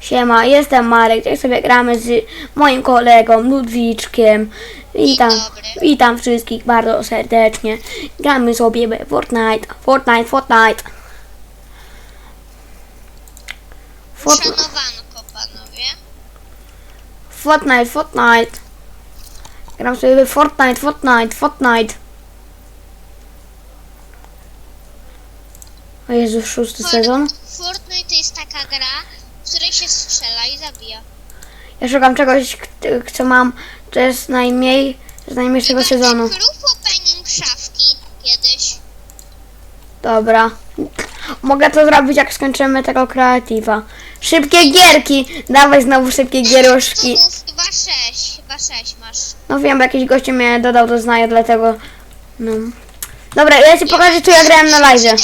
Siema, jestem Marek, tutaj sobie gramy z moim kolegą Ludwiczkiem. Witam, witam wszystkich bardzo serdecznie. Gramy sobie Fortnite, Fortnite, Fortnite. Fortnite, Szanowanko, panowie. Fortnite, Fortnite. Gram sobie Fortnite, Fortnite, Fortnite. O Jezu, szósty sezon. Fortnite to jest taka gra, w której się strzela i zabija. Ja szukam czegoś, co mam, to jest najmniej z najmniejszego sezonu. Opening szafki kiedyś. Dobra. Mogę to zrobić, jak skończymy tego kreatywa. Szybkie gierki! Dawaj znowu szybkie gieruszki. Subów chyba sześć, chyba sześć masz. No wiem, jakiś gościu mnie dodał do znaju, dlatego... No. Dobra, ja ci pokażę, co ja grałem na live ci dałem,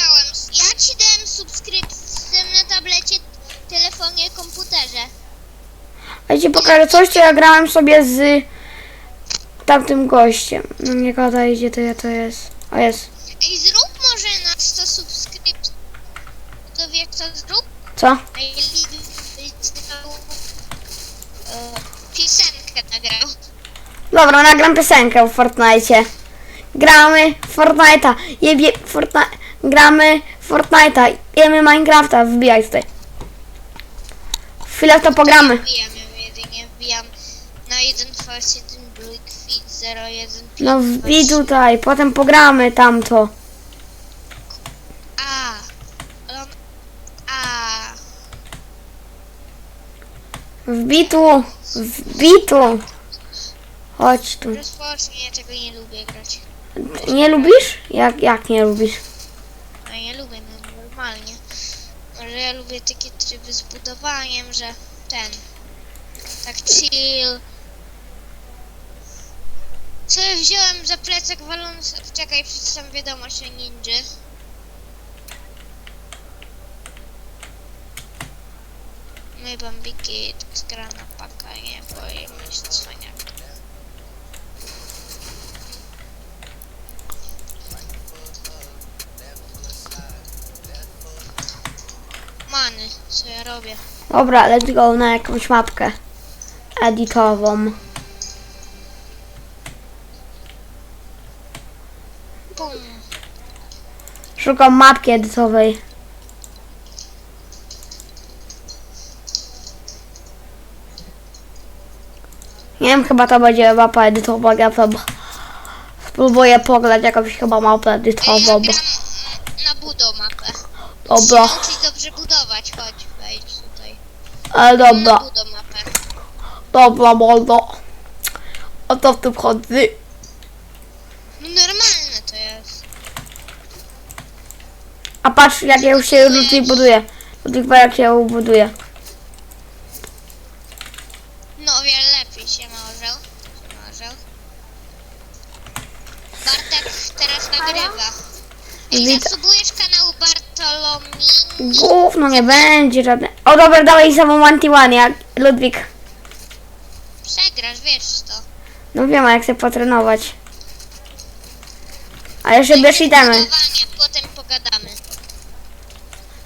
ja ci dałem subskrypcję na tablecie, telefonie, komputerze. Ja ci pokażę coś, co ja grałem sobie z tamtym gościem. No nie gadaj, gdzie to, ja to jest. O, jest. Ej, zrób może na 100 subskrypcji. To wie co zrób? Co? Najlepiej e, piosenkę nagrał. Dobra, nagram piosenkę w Fortnite. Gramy w Fortnite'a. Jebie Fortnite. Gramy w Fortnite'a. Jemy Minecrafta. Wbijaj tutaj. Chwilę to pogramy. Wbijam 0127 Blue Fit 01 No wbij tutaj, potem pogramy tamto. A. On, a. Wbij tu, wbij tu. Chodź tu. Rozpocznij, ja tego nie lubię grać. Nie lubisz? Jak, jak nie lubisz? No ja lubię, no normalnie. Ale ja lubię takie tryby z budowaniem, że ten. Tak chill co wziąłem za plecak waląc... Czekaj, przeczytam wiadomość o ninja. My bambiki gra na paka, nie boimy się cwaniak. Many, co ja robię? Dobra, let's go na jakąś mapkę. Editową. Szukam mapki edytowej. Nie wiem, chyba to będzie mapa edytowa, ja tam spróbuję pograć jakąś chyba mapę edytową. gram na budo mapę. Dobra, Nauczyć dobrze budować, chodź, wejdź tutaj. ale Na dobra, budo mapę. dobra, mordo. O to w tym chodzi. No normalne to jest. A patrz, jak ja już się Ludwik buduje. Ludwik, patrz, jak się buduje. No o wiele lepiej się może. Może. Bartek teraz nagrywa. Ej, Wit- zasubujesz kanał Bartolomi? Gówno nie będzie żadne. O dobra, dawaj samą anti-one, jak Ludwik. Przegrasz, wiesz to. No wiem, a jak chcę potrenować. Ale jeszcze bierz itemy. Budowanie, potem pogadamy.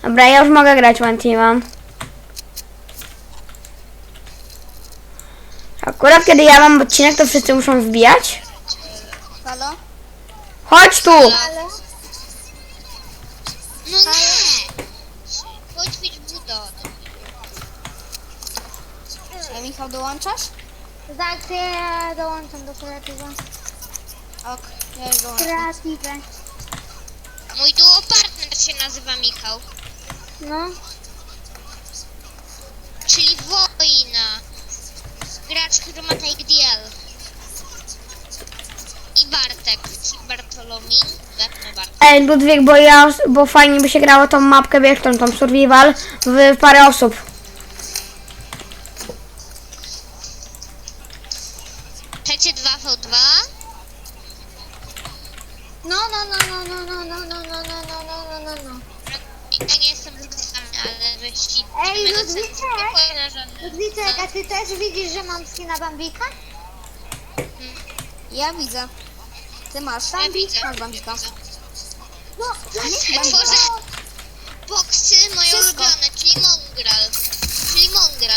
Dobra, ja już mogę grać One Teamem. Akurat kiedy ja mam odcinek, to wszyscy muszą wbijać. Halo? Chodź tu! Ale? No nie! Chodź być budo. A Michał, dołączasz? Tak, ja dołączam do kreatywa. Ok, ja już dołączam. Kreatywę. Mój duo partner się nazywa Michał. No. Czyli wojna. Gracz, który ma take DL. I Bartek, czyli Bartolomin. Bartek. Ej, Ludwik, bo ja, bo fajnie by się grało tą mapkę, wiesz, tą, tą survival w parę osób. Ty masz. Ja widzę. Masz bambika. No, Tworzę boksy moje Wszystko. ulubione, czyli Mongral. Czyli Monger.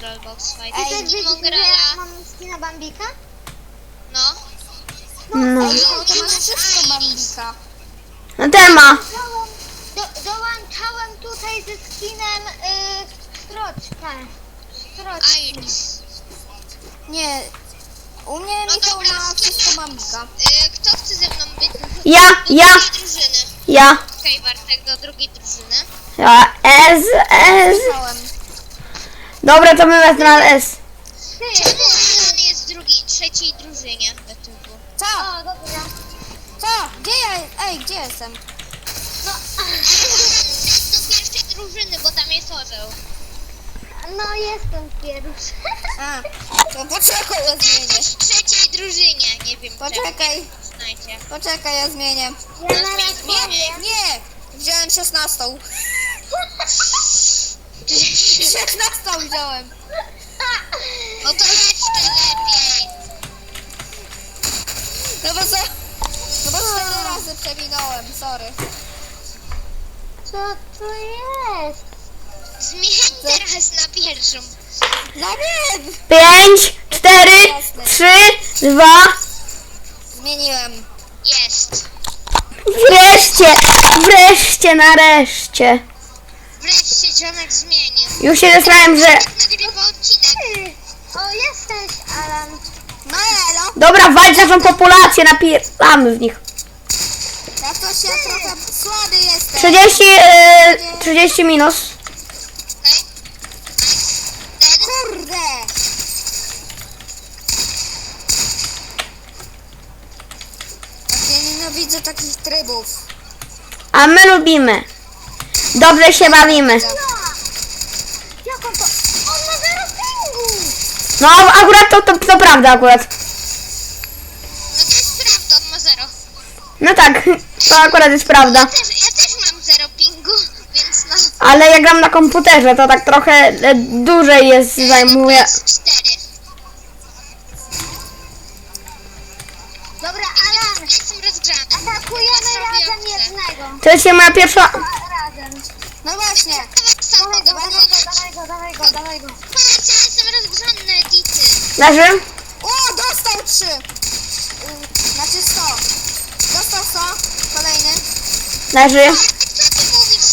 Brawl Box Fight. Ej, Ej, Timo że ja mam skina Bambika? No. No. Ej, to masz wszystko bambika. No tema. Dołą- Do, dołączałem tutaj ze skinem y, stroczkę. Stroczkę. Iris. Nie. U mnie No Michał dobra, ma skip. wszystko bambika. Y, kto chce ze mną być? Do Ja, ja, drugiej drużyny. ja. Okej, Bartek, do drugiej drużyny. Ja, S, S. Michałem. Dobra, to my wezmę na S. Czemu ty. on jest w drugiej, trzeciej drużynie do tyłu? Co? O, dobra. Co? Gdzie ja? Ej, gdzie jestem? No, do pierwszej drużyny, bo tam jest orzeł. No jestem pierwszy. A, to poczekaj, ja Ty zmienię. jesteś w trzeciej drużynie. Nie wiem Poczekaj, czemu. Znajcie. poczekaj, ja zmienię. Ja na raz Nie, powiem. nie! Wziąłem 16. 16 wziąłem. No to jeszcze lepiej. No bo co? No bo 4 razy przewinąłem, sorry. Co to jest? Zmień teraz na pierwszą. No wiem! Pięć, cztery, trzy, dwa. Zmieniłem. Jest. Wreszcie, wreszcie, nareszcie. Wreszcie dzionek zmienił. Już się zastanawiam, że... Nagrywa odcinek. Ty. O, jesteś, Alan. No elo, Dobra, walcz naszą populację, napieramy w nich. jak to się trochę słaby jestem. 30, e, 30 minus. Okej. Ten. Kurde! Jak ja nienawidzę takich trybów. A my lubimy. Dobrze się bawimy. No. Jak on to? On ma zero pingu. No, akurat to, to, to prawda akurat. No to jest prawda, on ma zero. No tak, to akurat jest prawda. Ja też, ja też mam zero pingu, więc no. Ale ja gram na komputerze, to tak trochę e, dłużej jest, zajmuje. To jest moja pierwsza... Razem. No właśnie. Tak Dawaj go, dawaj go, dawaj go, dawaj go, dawaj go. Patrz, ja jestem rozgrzany na edity. Leży? O, dostał 3! Y, Znaczy 100. Dostał 100. Kolejny. Leży. Co ty mówisz?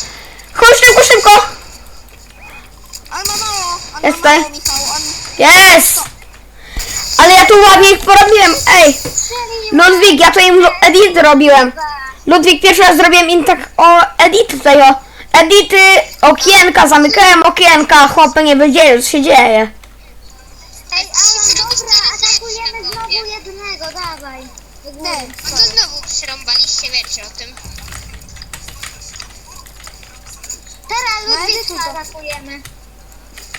Chodź szybko, szybko! On ma mało. On Jest ma mało, tutaj. Michał. On... Jest! Ale ja tu ładnie ich porobiłem, ej! Ludwik, ja tu im edit robiłem. Ludwik, pierwszy raz zrobiłem im tak o edit tutaj o. Edity, okienka, zamykałem okienka, chłopy nie wiedzieli co się dzieje. Ej, Alan, dobra, atakujemy znowu jednego, dawaj. Do góry. Ty. No to znowu przerąbaliście, wiecie o tym. Teraz No, Ludwika edytuj to. atakujemy.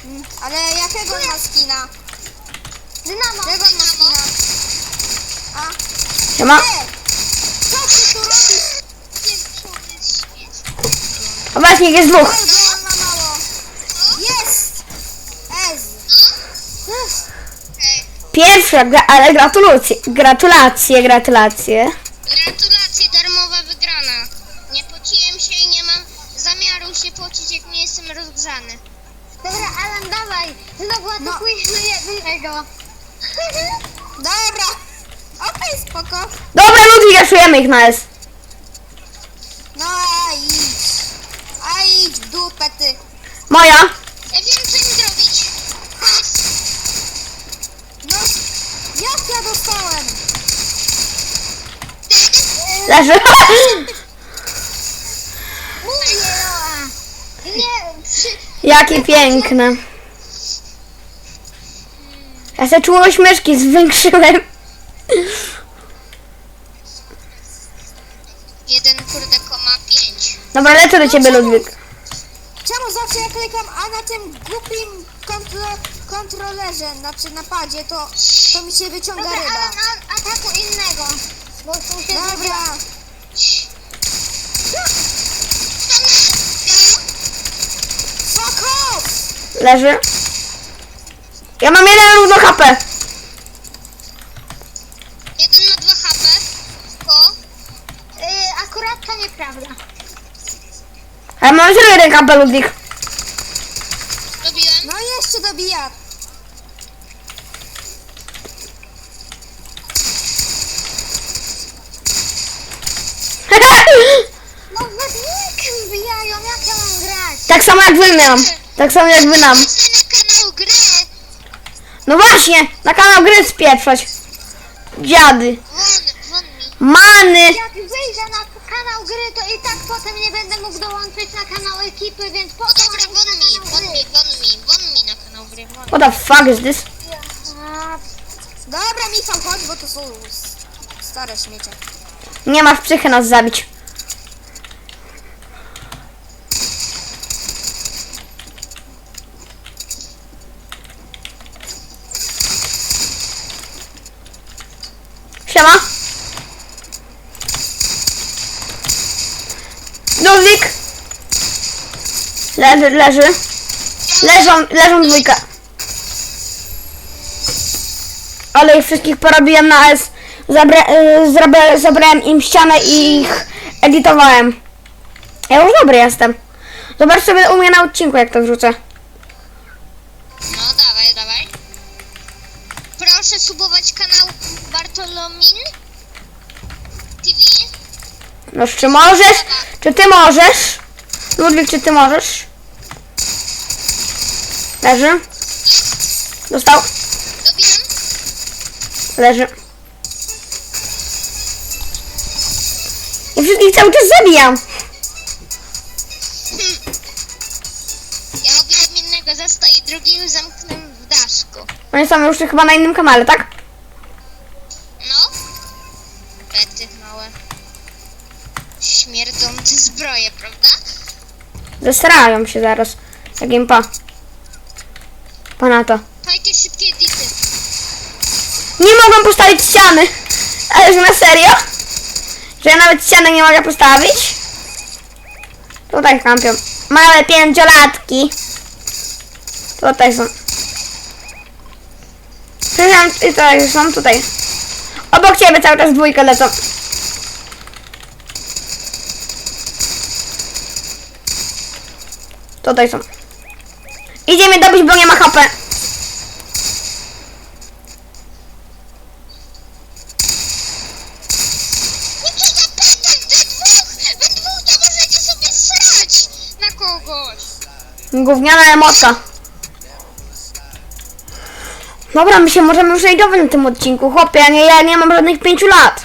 Mm, Ale jakiego on ma skina? Dynamo. Jakiego on ma skina? A? Siema. Ej! Co ty tu robisz? A właśnie jest dwóch. Jest! Pierwsza, gra, ale gratulacje, gratulacje, gratulacje. Gratulacje, darmowa wygrana. Nie pociłem się i nie mam zamiaru się pocić, jak nie jestem rozgrzany. Dobra, Alan, dawaj. Znowu No. atakujemy jednego. Dobra. Okej, spoko. Dobra, Ludwik, raszujemy ich na S. No a idź. A idź w dupę ty. Moja. Ja wiem, co im zrobić. No, jak ja dostałem? Leży. Mówię. Nie, przy... Jakie piękne. Ja sobie czułość myszki zwiększyłem. Jeden kurde koma pięć. Dobra, lecę do ciebie, Ludwik. Zawsze jak klikam A na tym głupim kontro, kontrolerze, znaczy napadzie, to, to mi się wyciąga Dobra, ryba. Alan, a- ataku innego. Bo tu się Dobra. Fuck off! Leży. Ja mam jeden równo HP. Jeden na dwa HP. Ko. Y, akurat to nieprawda. A ja mam 0,1 HP, Ludwik. No wbijają, jak ja mam grać? tak samo jak wy nam. Tak samo jak wy nam. Wchodzę na kanał gry. No właśnie, na kanał gry spieprzać. Dziady. Won, won mi. Many. Jak wyjdę na kanał gry, to i tak potem nie będę mógł dołączyć na kanał ekipy, więc po co Dobra, won mi, na won kanał mi, gry? won mi, won mi na kanał What the fuck is this? A, Dobra, Michał, chodź, bo to są s- stare śmiecie. Nie masz psychy nas zabić. Siema. Ludwik. Leży, leży. Leżą, leżą dwójka. Ale ich wszystkich porobiłem na S. Zabra, y, zabra, zabrałem im ścianę i ich edytowałem. Ja już dobry jestem. Zobacz sobie u mnie na odcinku, jak to wrzucę. No dawaj, dawaj. Proszę subować kanał Bartolomin TV. No, czy możesz? Czy ty możesz? Ludwik, czy ty możesz? Leży. Dostał. Dobijam. Leży. I wszystkich cały czas zabijam. Ja obiłem jednego zasta i drugiego zamknę w daszku. Oni są już chyba na innym kanale, tak? No. Pety małe. Śmierdzące zbroje, prawda? Zesrają się zaraz. Jak im pa. Pa na to. Jakieś szybkie edity. Nie mogłem postawić ściany. Ale że na serio? Że ja nawet ściany nie mogę postawić? Tutaj kampią. Małe pięciolatki. Tutaj są. Przepraszam, i tutaj są, tutaj. Obok ciebie cały czas dwójkę lecą. Tutaj są. Idziemy dobić, bo nie ma HP. Jakiego peta we dwóch? We dwóch to możecie sobie srać na kogoś. Gówniana emotka. Dobra, my się możemy już na tym odcinku. Chłopie, ja nie, ja nie mam żadnych pięciu lat.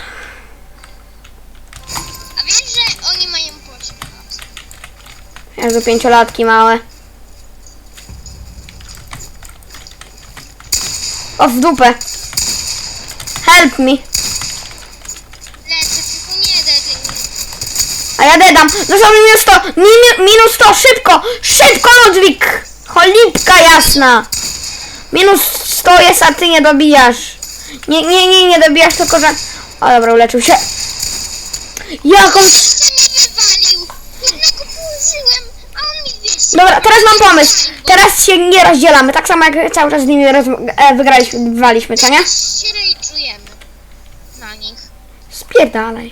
A wiesz, że oni mają po 8 lat? Jezu, pięciolatki małe. O, w dupę. Help me. Lecę, tylko nie daj A ja dedam. Został mi minus 100. Min, minus 100, szybko. Szybko, Ludwik. Cholipka jasna. Minus 100 jest, a ty nie dobijasz. Nie, nie, nie, nie dobijasz, tylko że... O, dobra, uleczył się. Jak on... Jeszcze mnie wywalił. Jednego położyłem, a on mi wiesz. Dobra, teraz mam pomysł. Teraz się nie rozdzielamy. Tak samo jak cały czas z nimi roz... e, wygraliśmy, wywaliśmy, co nie? się rejczujemy na nich. Spierdalaj.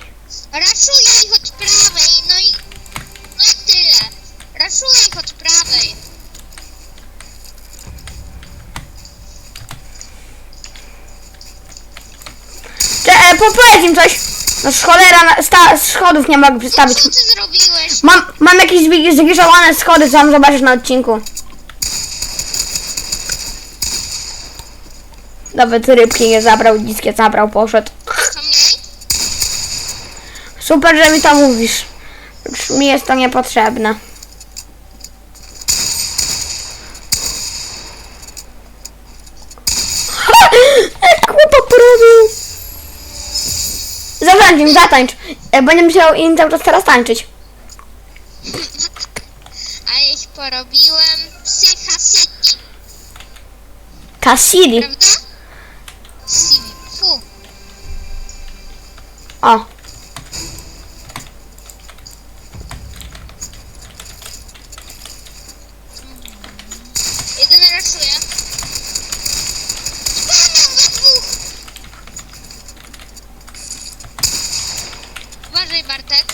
Raszuję ich od prawej, no i... No i tyle. Raszuję ich od prawej. Cze, e, po, powiedz im coś. No cholera, na- sta, schodów nie mogę przedstawić. Co ty zrobiłeś? Mam, mam jakieś zwi- zgliżowane schody, co mam zobaczyć na odcinku. Nawet rybki nie zabrał, niskie zabrał, poszedł. Super, że mi to mówisz. Już Mi jest to niepotrzebne. Jak chłopa porobił. Zatańcz im, zatańcz. Będę musiał im cały czas teraz tańczyć. A ich porobiłem Psycha City, Cassidy. prawda? City. Fu. O. Jeden raszuje. Spamiam we dwóch. Uważaj Bartek.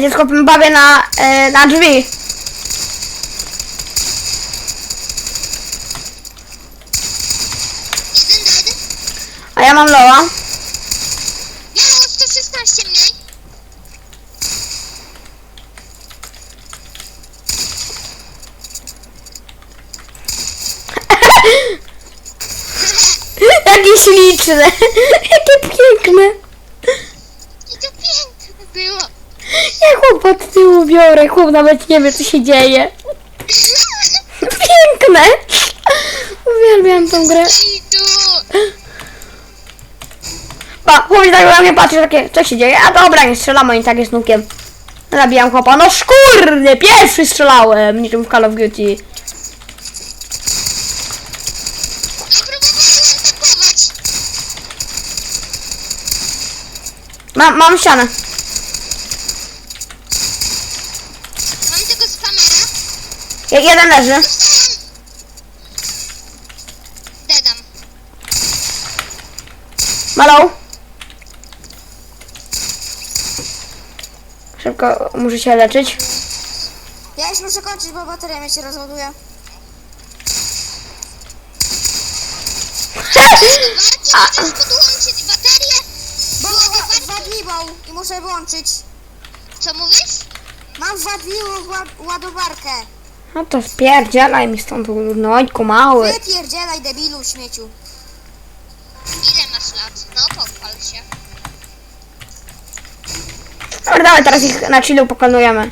A dziecko bawię na, e, na drzwi. Jeden dead. A ja mam loa. Miało 116 mniej. Jakie śliczne. Jakie piękne. I to piękne było. Ja chłop od tyłu biorę. Chłop nawet nie wie co się dzieje. Piękne. Uwielbiam tą grę. Pa, chłopiec tak na mnie patrzy takie, co się dzieje? A dobra, nie strzelamy, i tak jest nukiem. Zabijam chłopa, no szkurde, pierwszy strzelałem, niczym w Call of Duty. Mam, mam ścianę. Mam tego z kamerę. Je, jeden leży. Dedam. Malą. Szybko, muszę się leczyć. Ja już muszę kończyć, bo bateria mi się rozładuje. Walki możesz podłączyć baterię. Bo wa- wadliwą i muszę włączyć. Co mówisz? Mam wadliwą ład- ładowarkę. No to spierdzielaj mi stąd, nojku mały. Wypierdzielaj debilu śmieciu. Ile masz lat? No pochwal się. Dobra, dawaj, teraz ich na chillu pokonujemy.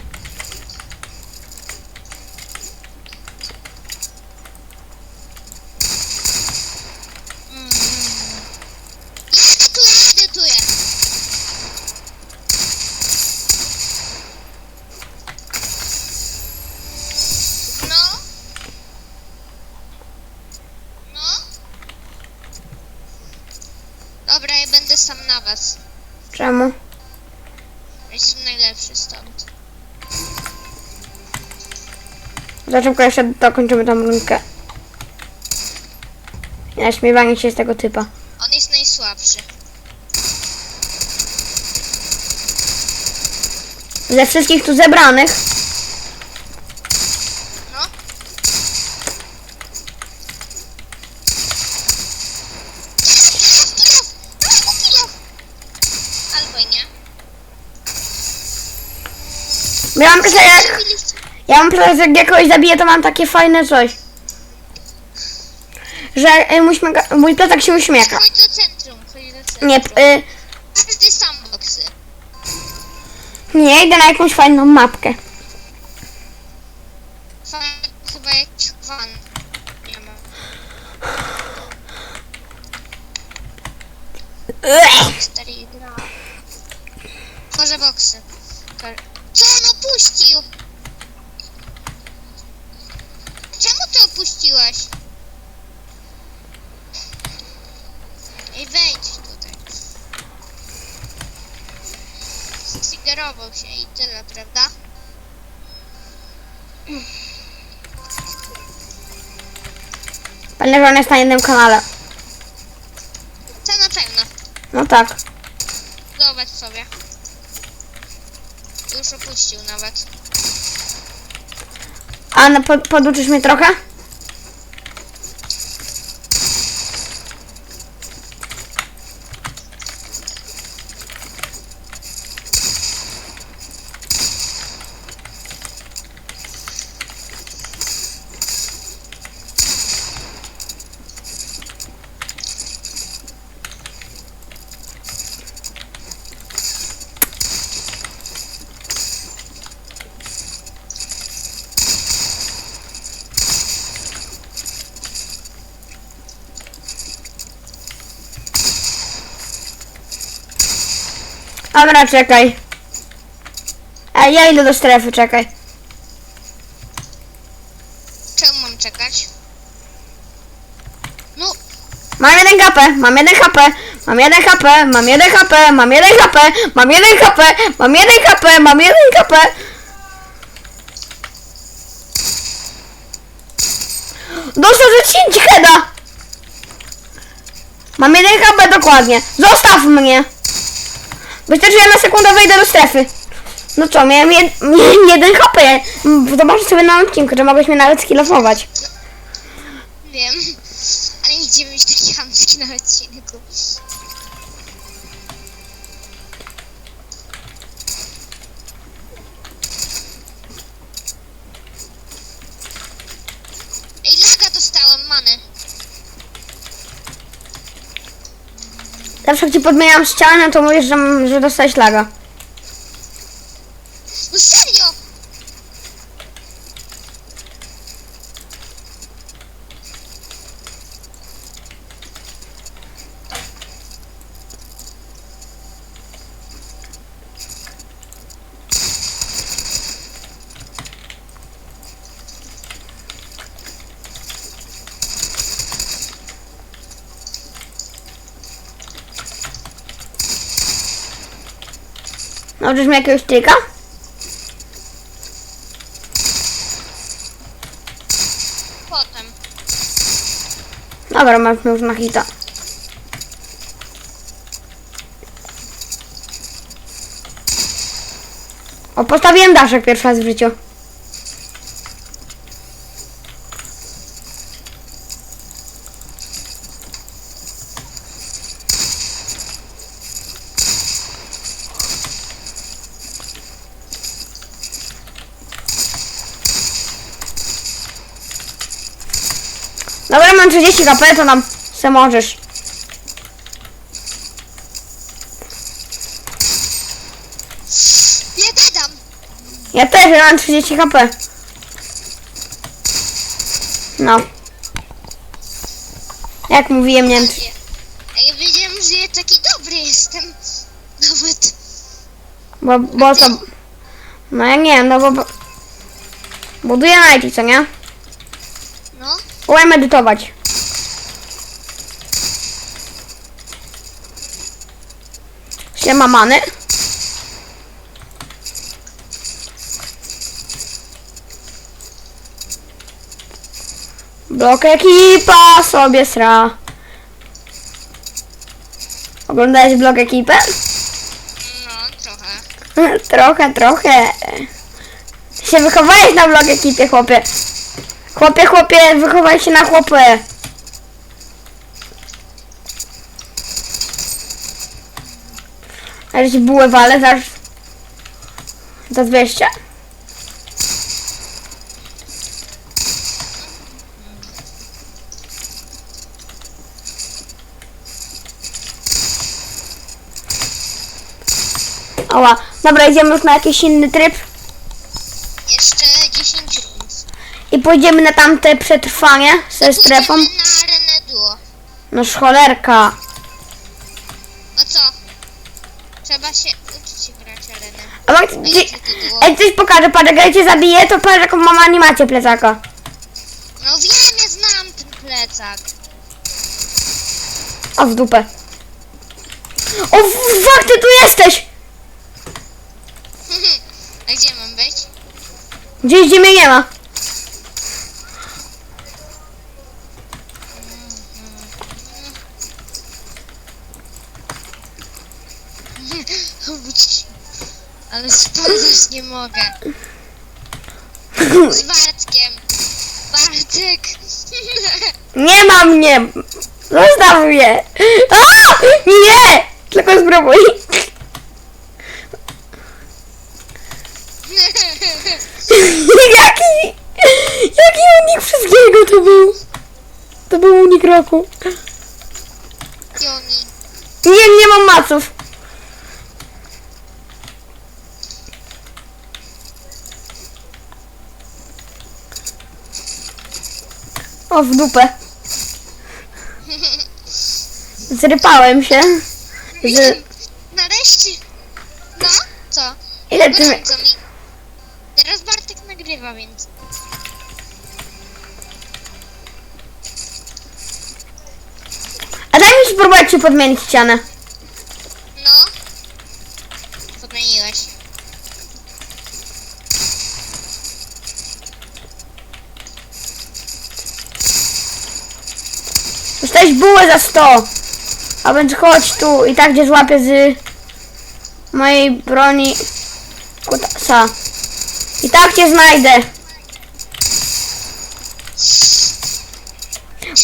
Ja edytuję, edytuję. No. No. Dobra, ja będę sam na was. Czemu? Jestem najlepszy stąd. Za szybko jeszcze dokończymy tą rundkę. Naśmiewanie się z tego typa. On jest najsłabszy. Ze wszystkich tu zebranych, No. Kilof! Dawaj mu kilof! Albo i nie. ja mam przecież jak, Zrobiliście. Ja mam przecież jak jakoś zabiję, to mam takie fajne coś. Że y, mój, śmieka, mój plecak się uśmiecha. Chodź do centrum, chodź do centrum. Nie, y, Każdy sandboxy. nie, idę na jakąś fajną mapkę. Fan, chyba jakiś fan. Nie ma. Cztery gra. Tworzę boksy. Ko- Co on opuścił? Czemu ty opuściłeś? Ej, wejdź tutaj. Zigerował się i tyle, prawda? Pamiętam, że on jest na jednym kanale. To na pewno. No tak. Zobacz sobie. Już opuścił nawet. A no, pod, poduczysz mnie trochę? Dobra, czekaj. A ja idę do strefy, czekaj. Czemu mam czekać? No, Mam jeden HP, mam jeden HP, mam jeden HP, mam jeden HP, mam jeden HP, mam jeden HP, mam jeden HP, mam jeden HP. Dostał ze 10 heada. Mam jeden HP dokładnie. Zostaw mnie. Wystarczy, ja na sekundę wejdę do strefy. No co, miałem, jed, jeden HP. Zobacz sobie na odcinku, że mogłeś mnie nawet skillofować. Wiem. Ale nie idziemy mieć takie chamski na odcinku. Ej, laga dostałem, many. Zawsze ci podmieniam ścianę, to mówisz, że, że dostałeś laga. No serio! Nauczysz mnie jakiegoś trika? Potem. Dobra, masz już na hita. O, postawiłem daszek pierwszy raz w życiu. Dobra, mam 30 kp, to nam se możesz. Ja dadam! Ja też mam 30 kp. No. Jak mówiłem, nie wiem, czy... Ja wiedziałem, że ja taki dobry jestem. Nawet. Bo, bo to... No ja nie wiem, no bo... bo- Buduję najci, co nie? No. Umiem medytować. Siema many. Blok ekipa sobie sra. Oglądałeś blok ekipę? No, trochę. trochę, trochę. Się wychowałeś na blok ekipie, chłopie. Chłopie, chłopie, wychowaj się na chłopę. Ale ci bułę wale za... Za 200? Oła, dobra, idziemy już na jakiś inny tryb Jeszcze 10 rund. i pójdziemy na tamte przetrwanie ze strefą. Pójdziemy na arenę duo. No szcholerka. No co? Trzeba się uczyć się grać arenę. A Max, A gdzie... jakie to duo? Ej, coś pokażę, patrz, jak ja cię zabiję, to patrz jaką mam animację plecaka. No wiem, ja znam ten plecak. O, w dupę. O, fuck, ty tu jesteś! A gdzie mam być? Gdzieś, gdzie mnie nie ma. Ale spadać nie mogę. Z Bartkiem. Bartek. Nie ma mnie! Zostaw mnie! A! Nie! Tylko spróbuj. Jaki... Jaki unik wszystkiego to był? To był unik roku. Joni. Nie, nie mam maców. O, w dupę. Zrypałem się. Z... Nareszcie. No, co? Ile ty... Mi. Teraz Bartek nagrywa, więc. A daj mi spróbować ci podmienić ścianę. No. Podmieniłeś. Dostałeś bułę za 100. A więc chodź tu i tak cię złapię z mojej broni. Kutasa. I tak cię znajdę.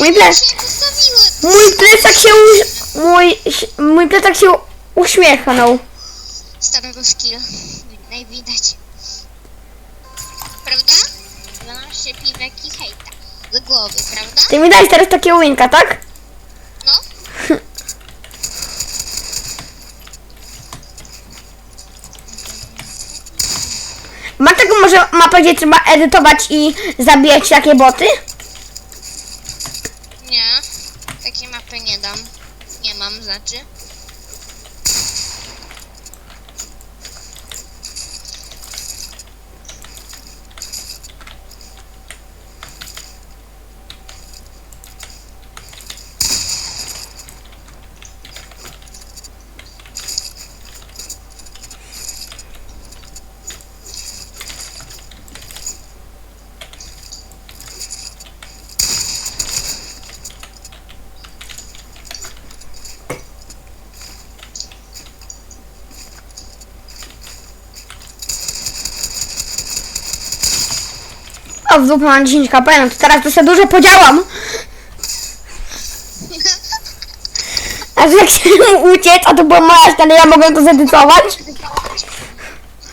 Mój plecak, mój plecak się, uś- mój, mój plecak się uśmiechnął. Starego skilla. Widać, widać. Prawda? 12 piwek i hejta. Do głowy, prawda? Ty mi dajesz teraz takie winka, tak? No. Ma tego może mapę, gdzie trzeba edytować i zabijać takie boty? Nie. Takiej mapy nie dam. Nie mam, znaczy. O, w dupę mam 10 kp, no to teraz to sobie dużo podziałam. A że jak się uciec, a to była moja ściana, ja mogę to zedytować?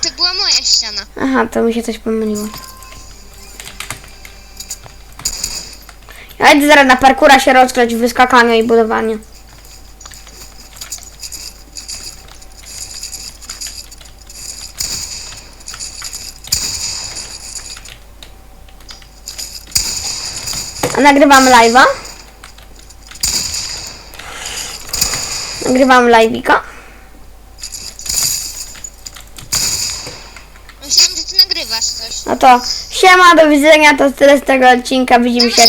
To była moja ściana. Aha, to mi się coś pomyliło. Ja idę zaraz na parkura się rozgrać w wyskakaniu i budowaniu. Nagrywam live'a. Nagrywam live'ika. Myślałam, że ty nagrywasz coś. No to siema, do widzenia, to tyle z tego odcinka, widzimy się